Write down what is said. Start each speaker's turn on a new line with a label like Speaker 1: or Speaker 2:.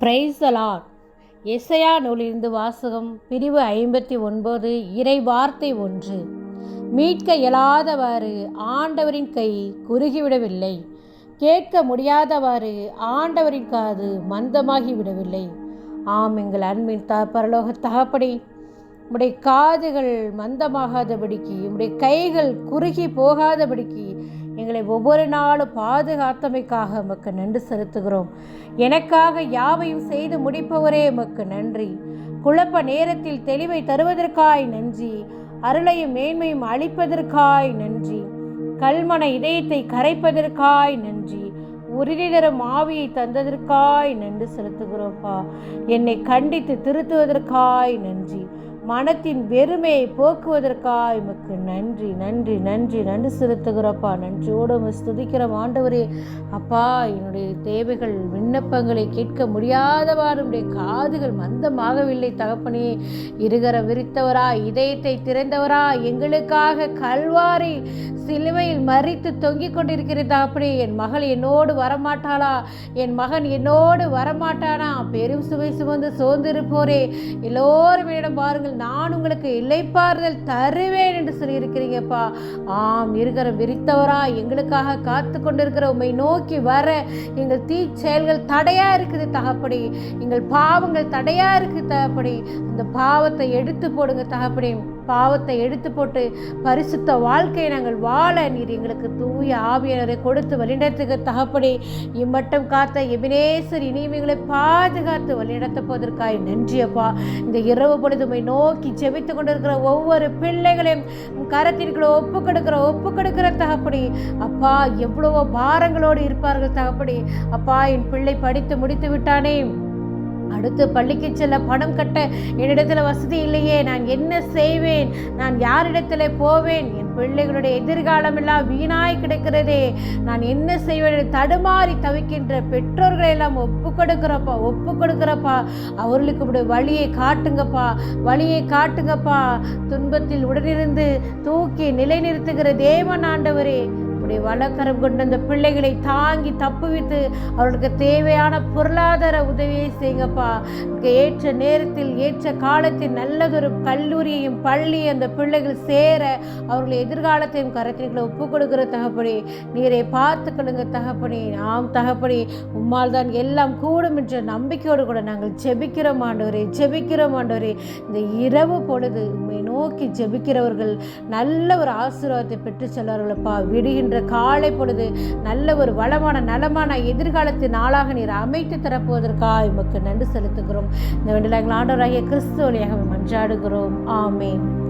Speaker 1: Praise the Lord Isaiah நூலிருந்து வாசகம் பிரிவு ஐம்பத்தி ஒன்பது இறை வார்த்தை ஒன்று. மீட்க இயலாதவாறு ஆண்டவரின் கை குறுகிவிடவில்லை. கேட்க முடியாதவாறு ஆண்டவரின் காது மந்தமாகி விடவில்லை ஆம் எங்கள் அன்பின் த பரலோக தகப்படி உடைய காதுகள் மந்தமாகாதபடிக்கு உடைய கைகள் குறுகி போகாதபடிக்கு எங்களை ஒவ்வொரு நாளும் பாதுகாத்தமைக்காக உமக்கு நன்றி செலுத்துகிறோம். எனக்காக யாவையும் செய்து முடிப்பவரே உமக்கு நன்றி. குழப்ப நேரத்தில் தெளிவை தருவதற்காய் நன்றி. அருளையும் மேன்மையும் அளிப்பதற்காய் நன்றி. கல்மன இதயத்தை கரைப்பதற்காய் நன்றி. உறுதி தரும் ஆவியை தந்ததற்காய் நன்றி செலுத்துகிறோம்ப்பா. என்னை கண்டித்து திருத்துவதற்காய் நன்றி. மனத்தின் வெறுமையை போக்குவதற்காக எமக்கு நன்றி நன்றி நன்றி. நன்றி செலுத்துகிறப்பா. நன்றியோடு உம்மை ஸ்துதிக்கிற ஆண்டவரே அப்பா என்னுடைய தேவைகள் விண்ணப்பங்களை கேட்க முடியாதவாறுடைய காதுகள் மந்தமாகவில்லை. தகப்பனே இருகர விரித்தவரா இதயத்தை திறந்தவரா எங்களுக்காக கல்வாரி சிலுவையில் மறித்து தொங்கிக் கொண்டிருக்கிற தகப்பனே. என் மகள் என்னோடு வரமாட்டாளா? என் மகன் என்னோடு வரமாட்டானா? பெரும் சுவை சுமந்து சோர்ந்திருப்போரே. எல்லோரும் என்னிடம் பாருங்கள் நான் உங்களுக்கு இலைப்பாறுதல் தருவேன் என்று சொல்லியிருக்கிறீங்கப்பா. ஆம் இருக்கிற விரித்தவரா எங்களுக்காக காத்து கொண்டிருக்கிற உண்மை நோக்கி வர எங்கள் தீ செயல்கள் தடையா இருக்குது தகப்படி எங்கள் பாவங்கள் தடையா இருக்குது தகப்படி அந்த பாவத்தை எடுத்து போடுங்க தகப்படி பாவத்தை எடுத்து போட்டு பரிசுத்த வாழ்க்கையை நாங்கள் வாழ நீர் எங்களுக்கு தூய ஆவியனரை கொடுத்து வழிநடத்துக தகப்படி இம்மட்டம் காத்த எபினேசர் இனியும் எங்களை பாதுகாத்து வழிநடத்த போவதற்காய் நன்றியப்பா இந்த இரவு பொழுதுமை நோக்கி ஜெபித்து கொண்டிருக்கிற ஒவ்வொரு பிள்ளைகளையும் கரத்திற்குள்ள ஒப்பு கொடுக்கிற ஒப்பு கொடுக்கிற தகப்படி அப்பா எவ்வளவோ பாரங்களோடு இருப்பார்கள் தகப்படி அப்பா என் பிள்ளை படித்து முடித்து விட்டானே. அடுத்து பள்ளிக்கு செல்ல பணம் கட்ட என்னிடத்துல வசதி இல்லையே. நான் என்ன செய்வேன்? நான் யாரிடத்துல போவேன்? என் பிள்ளைகளுடைய எதிர்காலம் எல்லாம் வீணாய் கிடக்கிறதே. நான் என்ன செய்வேன்? தடுமாறி தவிக்கின்ற பெற்றோர்களை எல்லாம் ஒப்பு கொடுக்குறப்பா ஒப்பு கொடுக்குறப்பா. அவர்களுக்கு இப்படி வழியை காட்டுங்கப்பா வழியை காட்டுங்கப்பா. துன்பத்தில் உடனிருந்து தூக்கி நிலைநிறுத்துகிற தேவன் ஆண்டவரே. உடைய வழக்கரம் கொண்டு அந்த பிள்ளைகளை தாங்கி தப்புவித்து அவர்களுக்கு தேவையான பொருளாதார உதவியை செய்யுங்கப்பா. ஏற்ற நேரத்தில் ஏற்ற காலத்தில் நல்லதொரு கல்லூரியையும் பள்ளி அந்த பிள்ளைகள் சேர அவர்களை எதிர்காலத்தையும் கரத்திற்குள்ள ஒப்பு கொடுக்கிற தகப்படி நீரை பார்த்துக்கொள்ளுங்க தகப்படி நாம் தகப்படி உம்மால் தான் எல்லாம் கூடும் என்ற நம்பிக்கையோடு கூட நாங்கள் ஜெபிக்கிறோம் ஆண்டவரே ஜெபிக்கிறோம் ஆண்டவரே. இந்த இரவு பொழுது உண்மை நோக்கி ஜெபிக்கிறவர்கள் நல்ல ஒரு ஆசீர்வாதத்தை பெற்று செல்வார்களப்பா. விடுகின்ற காலை பொழுது நல்ல ஒரு வளமான நலமான எதிர்காலத்தின் நாளாக நீர் அமைத்து தரப்போவதற்காக உமக்கு நன்றி செலுத்துகிறோம். இந்த வேண்டிய ஆண்டவராகிய கிறிஸ்துவலியாக மன்றாடுகிறோம். ஆமேன்.